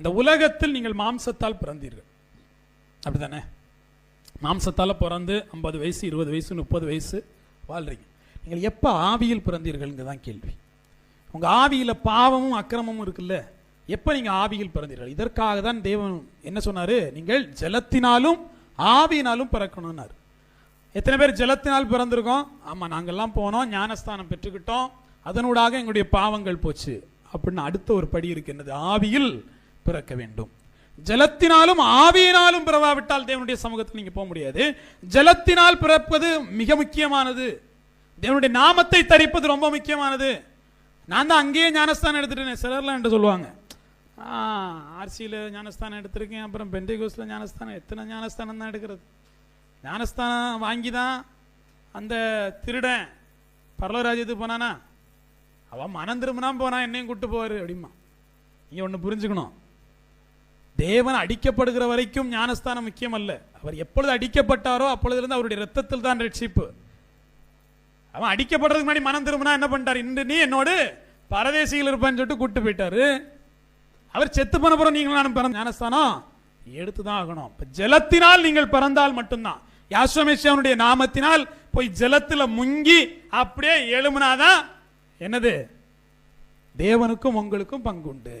இந்த உலகத்தில் நீங்கள் மாம்சத்தால் பிறந்தீர்கள். அப்படிதானே மாம்சத்தால் பிறந்து ஐம்பது வயசு இருபது வயசு முப்பது வயசு வாழ்றீங்க. நீங்கள் எப்போ ஆவியில் பிறந்தீர்கள்ங்க தான் கேள்வி. உங்கள் ஆவியில் பாவமும் அக்கிரமமும் இருக்குல்ல? எப்போ நீங்கள் ஆவியில் பிறந்தீர்கள்? இதற்காக தான் தேவன் என்ன சொன்னார்? நீங்கள் ஜலத்தினாலும் ஆவியினாலும் பிறக்கணும்னார். எத்தனை பேர் ஜலத்தினால் பிறந்திருக்கோம்? ஆமாம் நாங்கள்லாம் போனோம் ஞானஸ்தானம் பெற்றுக்கிட்டோம். அதனூடாக எங்களுடைய பாவங்கள் போச்சு. அப்படின்னு அடுத்த ஒரு படி இருக்கு. என்னது? ஆவியில் பிறக்க வேண்டும். ஜலத்தினாலும் ஆவியினாலும் பிறவாவிட்டால் தேவனுடைய சமூகத்தில் நீங்க போக முடியாது. ஜலத்தினால் பிறப்பது மிக முக்கியமானது. தேவனுடைய நாமத்தை தரிப்பது ரொம்ப முக்கியமானது. நான் தான் அங்கேயே ஞானஸ்தானம் எடுத்துட்டேன் சிலர்லாம் என்று சொல்லுவாங்க. ஆர்சியில் ஞானஸ்தானம் எடுத்திருக்கேன் அப்புறம் பெண்டிகோஸில் ஞானஸ்தானம் எத்தனை ஞானஸ்தானம் தான் எடுக்கிறது? ஞானஸ்தானம் வாங்கி தான் அந்த திருடன் பரலராஜ்யத்துக்கு போனானா? அவன் மனம் திரும்பினா போனான் என்னையும் கூப்பிட்டு போவார் அப்படிமா நீங்கள் ஒன்று புரிஞ்சுக்கணும். தேவன் அடிக்கப்படுகிற வரைக்கும் ஞானஸ்தானம் முக்கியம் அல்ல அவர் எப்பொழுது அடிக்கப்பட்டாரோ அப்பொழுதிலிருந்து அவருடைய ரத்தத்தில் தான் ரட்சிப்பு. அவன் அடிக்கப்படுறதுக்கு முன்னாடி மனம் திரும்பினா என்ன பண்ணிட்டார்? இன்று நீ என்னோடு பரதேசிகள் இருப்பான்னு சொல்லிட்டு கூட்டு போயிட்டாரு. அவர் செத்து போன பிறகு நீங்களும் நானும் பிறந்த ஞானஸ்தானம். எடுத்துதான் ஆகணும். இப்போ ஜலத்தினால் நீங்கள் பிறந்தால் மட்டும்தான். யாஸ்வமேஷனுடைய நாமத்தினால் போய் ஜலத்தில் முங்கி அப்படியே எழுமுனாதான் என்னது? தேவனுக்கும் உங்களுக்கும் பங்குண்டு.